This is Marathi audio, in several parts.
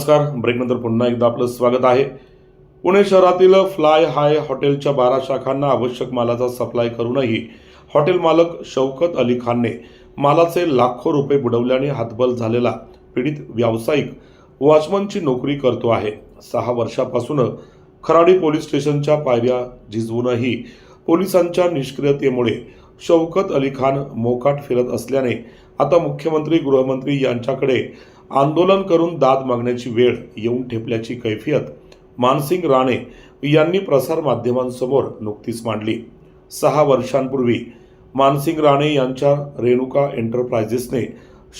नमस्कार. ब्रेकनंतर पुन्हा एकदा आपलं स्वागत आहे. पुणे शहरातील फ्लाय हाय हॉटेलच्या बारा शाखांना आवश्यक मालाचा सप्लाय करूनही हॉटेल मालक शौकत अली खानने मालाचे लाखो रुपये बुडवल्याने हातबल झालेला पीडित व्यावसायिक वॉचमनची नोकरी करतो आहे. सहा वर्षापासून खराडी पोलीस स्टेशनच्या पायऱ्या झिजवूनही पोलिसांच्या निष्क्रियतेमुळे शौकत अली खान मोकाट फिरत असल्याने आता मुख्यमंत्री गृहमंत्री यांच्याकडे आंदोलन करून दाद मागण्याची वेळ येऊन ठेपल्याची कैफियत मानसिंग राणे यांनी प्रसारमाध्यमांसमोर नुकतीच मांडली. सहा वर्षांपूर्वी मानसिंग राणे यांच्या रेणुका एंटरप्राइजेसने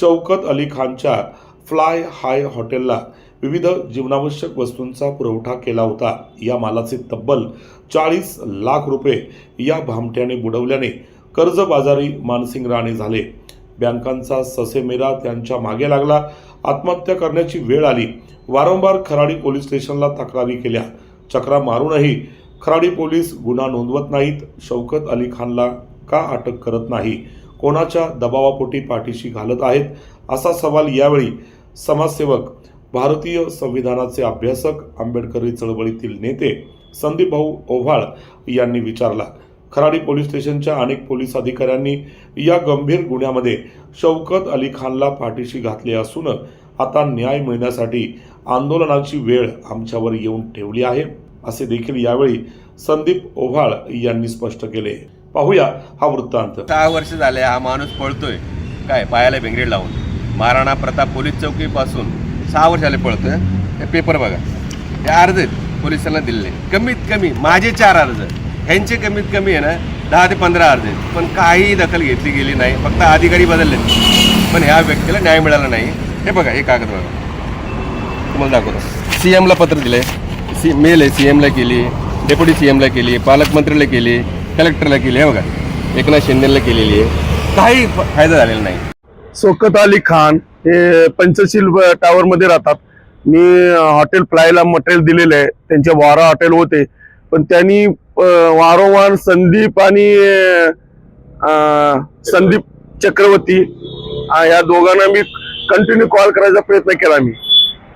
शौकत अली खानच्या फ्लाय हाय हॉटेलला विविध जीवनावश्यक वस्तूंचा पुरवठा केला होता. या मालाचे तब्बल चाळीस लाख रुपये या भामट्याने बुडवल्याने कर्जबाजारी मानसिंग राणे झाले. बँकांचा ससेमेरा त्यांच्या मागे लागला. आत्महत्या करण्याची वेळ आली. वारंवार खराडी पोलीस स्टेशनला तक्रारी केल्या. चक्रा मारूनही खराडी पोलीस गुन्हा नोंदवत नाहीत. शौकत अली खानला का अटक करत नाही? कोणाच्या दबावापोटी पाठीशी घालत आहेत? असा सवाल यावेळी समाजसेवक भारतीय संविधानाचे अभ्यासक आंबेडकरी चळवळीतील नेते संदीप भाऊ ओव्हाळ यांनी विचारला. खराडी पोलीस स्टेशनच्या अनेक पोलीस अधिकाऱ्यांनी या गंभीर गुन्ह्यामध्ये शौकत अली खानला पाठीशी घातले असून आता न्याय मिळण्यासाठी आंदोलनाची वेळ आमच्यावर येऊन ठेवली आहे असे देखील यावेळी संदीप ओव्हाळ यांनी स्पष्ट केले. पाहूया हा वृत्तांत. सहा वर्ष झाले हा माणूस पळतोय. काय पायाला भेंगरीड लावून? महाराणा प्रताप पोलीस चौकीपासून सहा वर्ष झाले पळतोय? हे पेपर बघा. हे अर्ज आहेत पोलिसांना दिलेले. कमीत कमी माझे चार अर्ज ह्यांचे कमीत कमी आहे ना दहा ते पंधरा अर्ज आहेत. पण काही दखल घेतली गेली नाही फक्त अधिकारी बदलले पण ह्या व्यक्तीला न्याय मिळाला नाही. हे बघा हे कागद बघा. तुम्हाला दाखवतो. सी एमला पत्र दिले सी मेल आहे सी एमला केली डेप्युटी सी एमला केली पालकमंत्रीला केली कलेक्टरला केली हे बघा. एकनाथ शिंदेला केलेली आहे. काही फायदा झालेला नाही. सोकत अली खान हे पंचशील टावरमध्ये राहतात. मी हॉटेल प्लायला मटेरियल दिलेलं आहे. त्यांचे वारा हॉटेल होते. पण त्यांनी वारंवार संदीप आणि संदीप चक्रवर्ती या दोघांना मी कंटिन्यू कॉल करायचा प्रयत्न केला मी.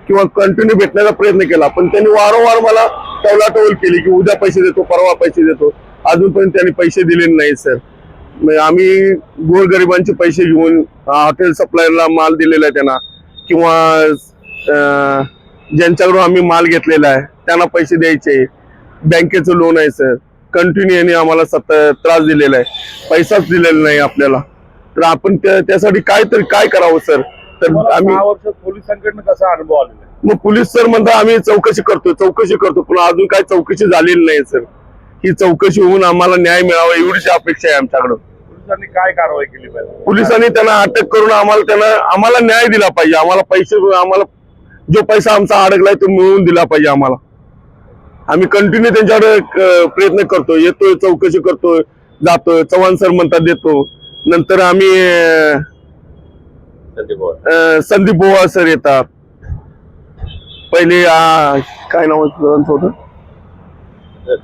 किंवा कंटिन्यू भेटण्याचा प्रयत्न केला. पण त्यांनी वारंवार मला टवलाटवल केली की उद्या पैसे देतो परवा पैसे देतो. अजूनपर्यंत त्यांनी पैसे दिलेले नाही सर. आम्ही गोरगरिबांचे पैसे घेऊन हॉटेल सप्लायरला माल दिलेला आहे त्यांना. किंवा ज्यांच्याकडून आम्ही माल घेतलेला आहे त्यांना पैसे द्यायचे. बँकेचं लोन आहे सर कंटिन्यू यांनी आम्हाला सत त्रास दिलेला आहे. पैसाच दिलेला नाही आपल्याला. तर आपण त्या- त्यासाठी काय तरी काय करावं सर तर आम्ही पोलिसांकडनं कसा अनुभव आलेला मग पोलीस सर म्हणता आम्ही चौकशी करतो चौकशी करतो पण अजून काय चौकशी झालेली नाही सर ही चौकशी होऊन आम्हाला न्याय मिळावा एवढीच अपेक्षा आहे आमच्याकडं. पोलिसांनी काय कारवाई केली पाहिजे? पोलिसांनी त्यांना अटक करून आम्हाला त्यांना आम्हाला न्याय दिला पाहिजे. आम्हाला पैसे आम्हाला जो पैसा आमचा अडकलाय तो मिळवून दिला पाहिजे आम्हाला. आम्ही कंटिन्यू त्यांच्याकडे प्रयत्न करतो येतोय चौकशी करतोय जातोय. चव्हाण सर म्हणतात देतो. नंतर आम्ही संदीप बोवा. सर येतात. पहिले काय नाव होतं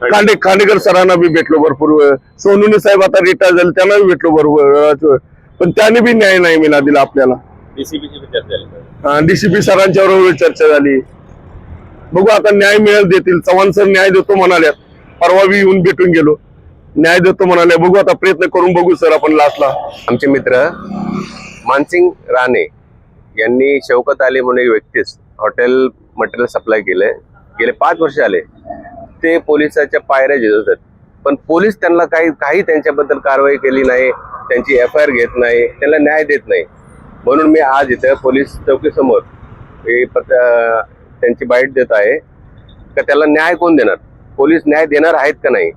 खांडे खांडेकर सरांना बी भेटलो भरपूर वेळ. सोनूने साहेब आता रिटायर झाले त्यांना बी भेटलो भरपूर. पण त्याने बी न्याय नाही मिळाला दिला आपल्याला. डीसीपी सरांच्या बरोबर चर्चा झाली. बघू आता न्याय मिळेल देतील. चव्हाण सर न्याय देतो म्हणाल्यात. परवा बी येऊन भेटून गेलो. न्याय देतो म्हणाले. बघू आता प्रयत्न करून बघू सर आपण लास्टला आमचे मित्र मानसिंग राणे यांनी शौकत आले म्हणून एक व्यक्तीस हॉटेल मटेरियल सप्लाय केलंय गेले पाच वर्ष आले ते पोलिसाच्या पायऱ्या झिजवतात पण पोलीस त्यांना काही काही त्यांच्याबद्दल कारवाई केली नाही. त्यांची एफ आय आर घेत नाही. त्यांना न्याय देत नाही. म्हणून मी आज इथं पोलीस चौकीसमोर हे त्यांची बाईट देत आहे का त्याला न्याय कोण देणार? पोलीस न्याय देणार आहेत का नाही?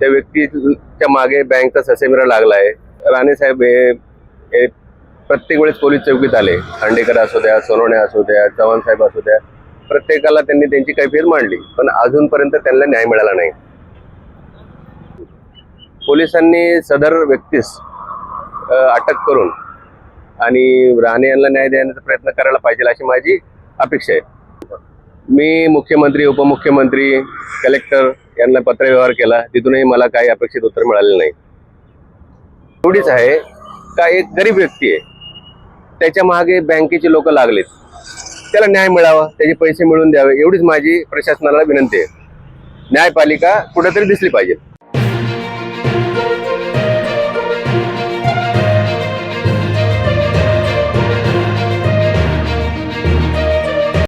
त्या व्यक्तीच्या मागे बँकचा ससेमिरा लागला आहे राणे साहेब हे प्रत्येक वेळेस पोलीस चौकीत आले. खांडेकर असू द्या सोनवणे असू द्या चव्हाण साहेब असू द्या प्रत्येकाला त्यांनी त्यांची कैफियत मांडली पण अजूनपर्यंत त्यांना न्याय मिळाला नाही. पोलिसांनी सदर व्यक्तीस अटक करून आणि राणे यांना न्याय देण्याचा प्रयत्न करायला पाहिजे अशी माझी अपेक्षा आहे. मी मुख्यमंत्री उपमुख्यमंत्री कलेक्टर यांना पत्रव्यवहार केला. तिथूनही मला काही अपेक्षित उत्तर मिळाले नाही. एवढीच आहे का एक गरीब व्यक्ती आहे? त्याच्यामागे बँकेचे लोक लागलेत. त्याला न्याय मिळावा त्याचे पैसे मिळवून द्यावे एवढीच माझी प्रशासनाला विनंती आहे. न्यायपालिका कुठेतरी दिसली पाहिजे.